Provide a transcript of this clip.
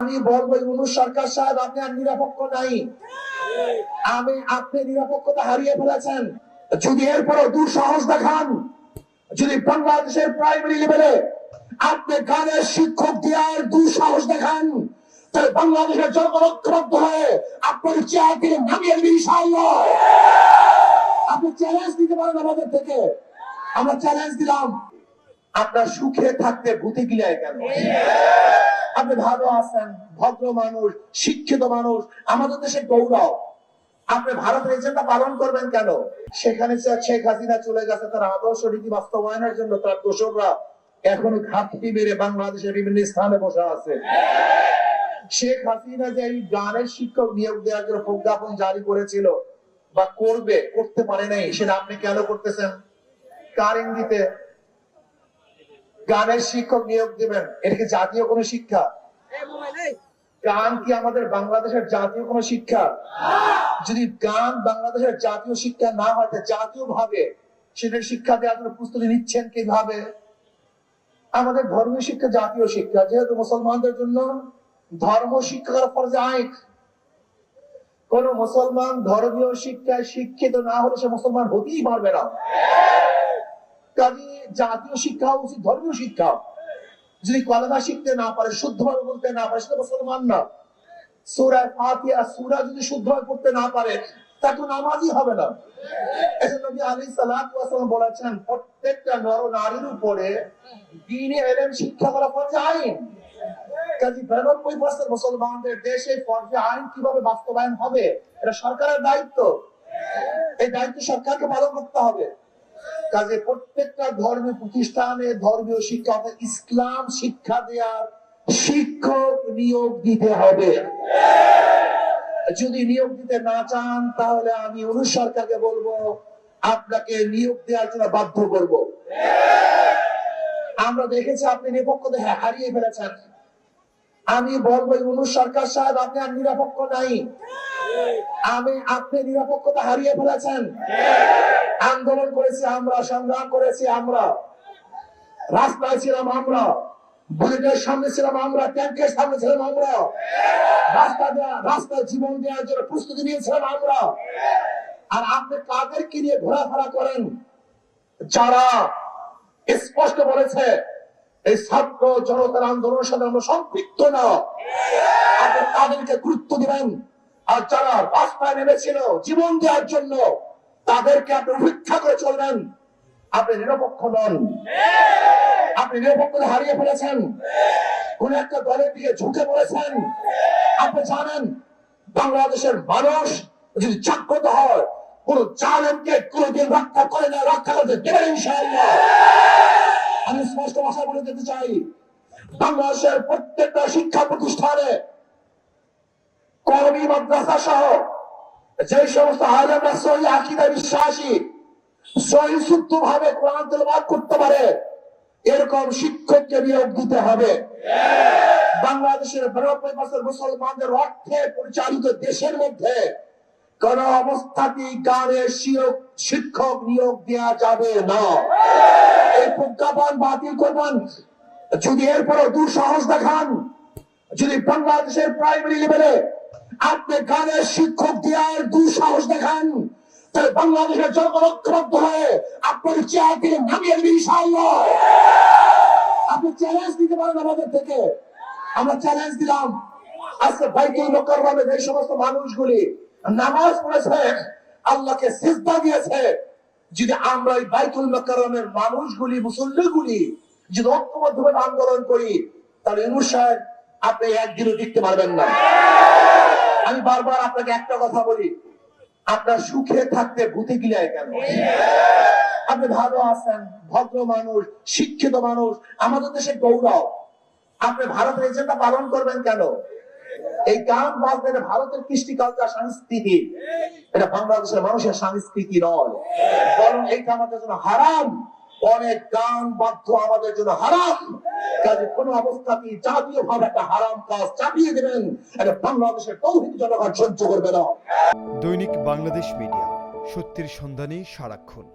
আমি বলব সরকার সাহেব, আপনি আর নাই। আমি, আপনি হারিয়ে ফেলেছেন। যদি দুঃসাহস দেখান, যদি বাংলাদেশের প্রাইমারি লেভেলে আপনি গানের শিক্ষক দেখান, তাহলে বাংলাদেশের হয়ে আপনার চেয়ার থেকে নামিয়ে আপনি চ্যালেঞ্জ দিতে পারেন আমাদের থেকে। আমরা চ্যালেঞ্জ দিলাম। আপনার সুখে থাকতে ভূতে গিলায় কেন? আপনি ভালো আছেন, ভদ্র মানুষ, শিক্ষিত মানুষ, আমাদের দেশে গৌরব। আপনি ভারতের এজেন্ডা পালন করবেন কেন? সেখানে শেখ হাসিনা চলে গেছে, তার আদর্শ রীতি বাস্তবায়নের জন্য, তার দোসররা এখনও ঘাপটি মেরে বাংলাদেশের বিভিন্ন স্থানে বসে আছে। শেখ হাসিনা যে এই গানের শিক্ষক নিয়োগ দেওয়ার জন্য প্রজ্ঞাপন জারি করেছিল বা করবে, করতে পারে নাই, সেটা আপনি কেন করতেছেন? কার ইঙ্গিতে? গানের শিক্ষক নিয়োগ দিবেন। এটা কি জাতীয় কোনো শিক্ষা? গান কি আমাদের বাংলাদেশের জাতীয় কোনো শিক্ষা? যদি গান বাংলাদেশের জাতীয় শিক্ষা না হয় জাতীয় ভাবে সেটার শিক্ষা দেওয়ার জন্য প্রস্তুতি নিচ্ছেন কীভাবে? আমাদের ধর্মীয় শিক্ষা জাতীয় শিক্ষা যেহেতু মুসলমানদের জন্য ধর্ম শিক্ষা ফরজে আইন। কোন মুসলমান ধর্মীয় শিক্ষায় শিক্ষিত না হলে সে মুসলমান হতেই পারবে না। কাজে জাতীয় শিক্ষা উচিত, ধর্মীয় শিক্ষা। যদি শিখতে না পারে শুদ্ধভাবে বলতে না পারে সেটা মুসলমান না। সুরায় সূরা যদি শুদ্ধভাবে পড়তে না পারে নামাজই হবে না। এজন্য নবী সালাম বলেছেন, প্রত্যেকটা নর নারীর উপরে দ্বীনে ইলম শিক্ষা করা ফরজ আইন। মুসলমানদের দেশে ফরজ আইন কীভাবে বাস্তবায়ন হবে, এটা সরকারের দায়িত্ব। এই দায়িত্ব সরকারকে পালন করতে হবে। কাজে প্রত্যেকটা ধর্মীয় প্রতিষ্ঠানে ধর্মীয় শিক্ষা ইসলাম শিক্ষা দেওয়ার শিক্ষক নিয়োগ দিতে হবে। যদি নিয়োগ দিতে না চান, তাহলে আমি অনু সরকারকে বলব, আপনাকে নিয়োগ দেওয়ার জন্য বাধ্য করব। আমরা দেখেছি আপনি নিরপেক্ষতা হা- হারিয়ে ফেলেছেন। আমি বলব অনু সরকার সাহেব, আপনি আর নিরপেক্ষ নাই। আমি, আপনি নিরপেক্ষতা হারিয়ে ফেলেছেন। আন্দোলন করেছি আমরা, সংগ্রাম করেছি আমরা। রাস্তায় ছিলাম আমরা, বুলেটের সামনে ছিলাম আমরা, ট্যাঙ্কের সামনে ছিলাম আমরা। রাস্তা দেওয়া রাস্তায় জীবন দেওয়ার জন্য প্রস্তুতি নিয়েছিলাম আমরা। আর আপনি কাদেরকে নিয়ে ঘোরাফেরা করেন? যারা স্পষ্ট বলেছে, এই ছাত্র জনতার আন্দোলনের সাথে আমরা সম্পৃক্ত না। আপনি তাদেরকে গুরুত্ব দিবেন। আর যারা রাস্তায় নেমেছিল জীবন দেওয়ার জন্য তাদেরকে আপনি উপেক্ষা করে চলবেন। আপনি নিরপেক্ষ নন। আপনি নিরপেক্ষতা হারিয়ে ফেলেছেন। কোন একটা দলের দিকে ঝুঁকে পড়েছেন। আপনি জানেন, বাংলাদেশের মানুষ যদি জাগ্রত হয়, কোন জালেমকে কোনদিন রক্ষা করে না রক্ষা করতে দেবে ইনশাআল্লাহ। আমি স্পষ্ট ভাষা বলে দিতে চাই, বাংলাদেশের প্রত্যেকটা শিক্ষা প্রতিষ্ঠানে কর্মী মাদ্রাসা সহ যে সমস্ত আলেমরা সহি আকিদা বিশ্বাসী, সহি শুদ্ধ ভাবে কোরআন করতে পারে, এরকম শিক্ষককে দিতে হবে। বাংলাদেশের বছর মুসলমানদের অর্থে পরিচালিত দেশের মধ্যে কোন অবস্থাতেই শিক্ষক নিয়োগ দেওয়া যাবে না। এই প্রজ্ঞাপন বাতিল করবেন। যদি এরপরও দুঃসাহস দেখান, যদি বাংলাদেশের প্রাইমারি লেভেলে আপনি গানের শিক্ষক দেওয়ার দুঃসাহস দেখান। বাংলাদেশের জনগণ ঐক্যবদ্ধ হয়ে আপনার চেয়ার থেকে নামিয়ে ইনশাআল্লাহ। আপনি চ্যালেঞ্জ দিতে পারেন আমাদের থেকে। আমরা চ্যালেঞ্জ দিলাম। আজকে বাইতুল মোকাররমে যে সমস্ত মানুষগুলি নামাজ পড়েছে, আল্লাহকে সিজদা দিয়েছে, যদি আমরা এই বাইতুল মোকাররমের মানুষগুলি, মুসল্লিগুলি যদি ঐক্যবদ্ধভাবে আন্দোলন করি, তাহলে সাহেব, আপনি একদিনও টিকতে পারবেন না। আমি বারবার আপনাকে একটা কথা বলি। আপনার সুখে থাকতে ভূতে গিলায় কেন? আপনি ভালো আছেন, ভদ্র মানুষ, শিক্ষিত মানুষ, আমাদের দেশে গৌরব। আপনি ভারতের এজেন্ডা পালন করবেন কেন? এই গান বাজবে ভারতের কৃষ্টি কালচার সংস্কৃতি। এটা বাংলাদেশের মানুষের সংস্কৃতি নয়। বরং এইটা আমাদের জন্য হারাম। অনেক গান বাধ্য আমাদের জন্য হারাম। কাজে কোনো অবস্থাতেই জাতীয় ভাবে একটা হারাম কাজ চাপিয়ে দেবেন। এটা বাংলাদেশের তৌহিক জনগণ সহ্য করবে না। দৈনিক বাংলাদেশ মিডিয়া, সত্যের সন্ধানে সারাক্ষণ।